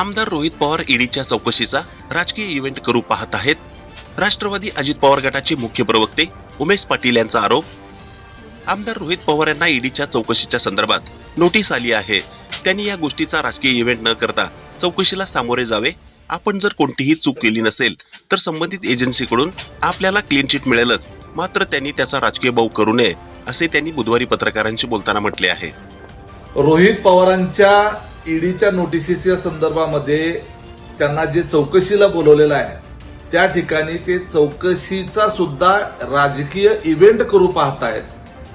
आमदार रोहित पवार ईडीच्या चौकशीचा राजकीय इव्हेंट करू पाहत आहेत. राष्ट्रवादी अजित पवार गटाचे मुख्य प्रवक्ते उमेश पाटील यांचा आरोप. आमदार रोहित पवार यांना ईडीच्या चौकशीच्या संदर्भात नोटीस आली आहे. त्यांनी या गोष्टीचा राजकीय इव्हेंट न करता चौकशीला सामोरे जावे. आपण जर कोणतीही चूक केली नसेल तर संबंधित एजन्सीकडून आपल्याला क्लीन चिट मिळेलच. मात्र त्यांनी त्याचा राजकीय भाऊ करू नये असे त्यांनी बुधवारी पत्रकारांशी बोलताना म्हटले आहे. रोहित पवारांच्या ईडीच्या नोटिसीच्या संदर्भामध्ये त्यांना जे चौकशीला बोलवलेलं आहे त्या ठिकाणी ते चौकशीचा सुद्धा राजकीय इव्हेंट करू पाहतायत.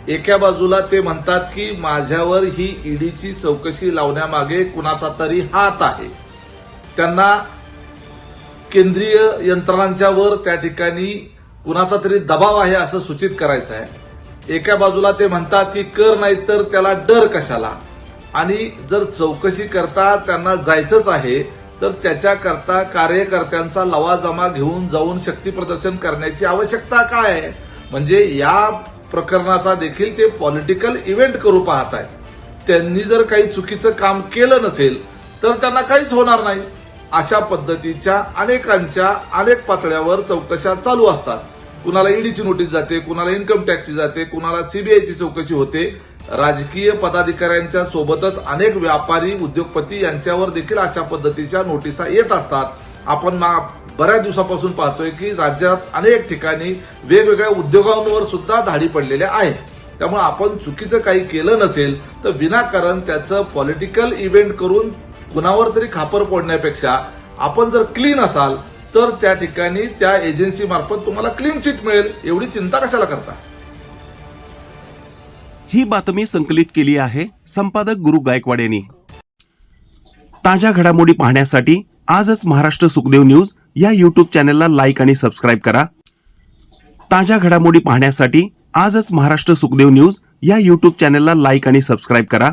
एका बाजूला ते म्हणतात की माझ्यावर ही ईडीची चौकशी लावण्यामागे कुणाचा तरी हात आहे. त्यांना केंद्रीय यंत्रणांच्यावर त्या ठिकाणी कुणाचा तरी दबाव आहे असं सूचित करायचं आहे. एका बाजूला ते म्हणतात की कर नाही तर त्याला डर कशाला? आणि जर चौकशी करता त्यांना जायचंच आहे तर त्याच्याकरता कार्यकर्त्यांचा लवाजमा घेऊन जाऊन शक्ती प्रदर्शन करण्याची आवश्यकता काय? आहे म्हणजे या प्रकरणाचा देखील ते पॉलिटिकल इव्हेंट करू पाहत आहेत. त्यांनी जर काही चुकीचं काम केलं नसेल तर त्यांना काहीच होणार नाही. अशा पद्धतीच्या अनेकांच्या अनेक पातळ्यावर चौकशा चालू असतात. कुणाला ईडीची नोटीस जाते कुणाला इन्कम टॅक्सची जाते कुणाला सीबीआयची चौकशी होते राजकीय पदाधिकाऱ्यांच्या सोबतच अनेक व्यापारी उद्योगपती यांच्यावर देखील अशा पद्धतीच्या नोटिसा येत असतात. आपण बऱ्याच दिवसापासून पाहतोय की राज्यात अनेक ठिकाणी वेगवेगळ्या उद्योगांवर सुद्धा धाडी पडलेल्या आहेत. त्यामुळे आपण चुकीचं काही केलं नसेल तर विनाकारण त्याचं पॉलिटिकल इव्हेंट करून कुणावर तरी खापर फोडण्यापेक्षा आपण जर क्लीन असाल तर त्या ठिकाणी त्या एजन्सी मार्फत तुम्हाला क्लीन चिट मिळेल. एवढी चिंता कशाला करता? ही बातमी संकलित केली आहे संपादक गुरु गायकवाड यांनी. ताज्या घडामोडी पाहण्यासाठी आजच महाराष्ट्र सुखदेव न्यूज या यूट्यूब चॅनलला लाईक आणि सबस्क्राईब करा. ताज्या घडामोडी पाहण्यासाठी आजच महाराष्ट्र सुखदेव न्यूज या यूट्यूब चॅनलला लाईक आणि सबस्क्राईब करा.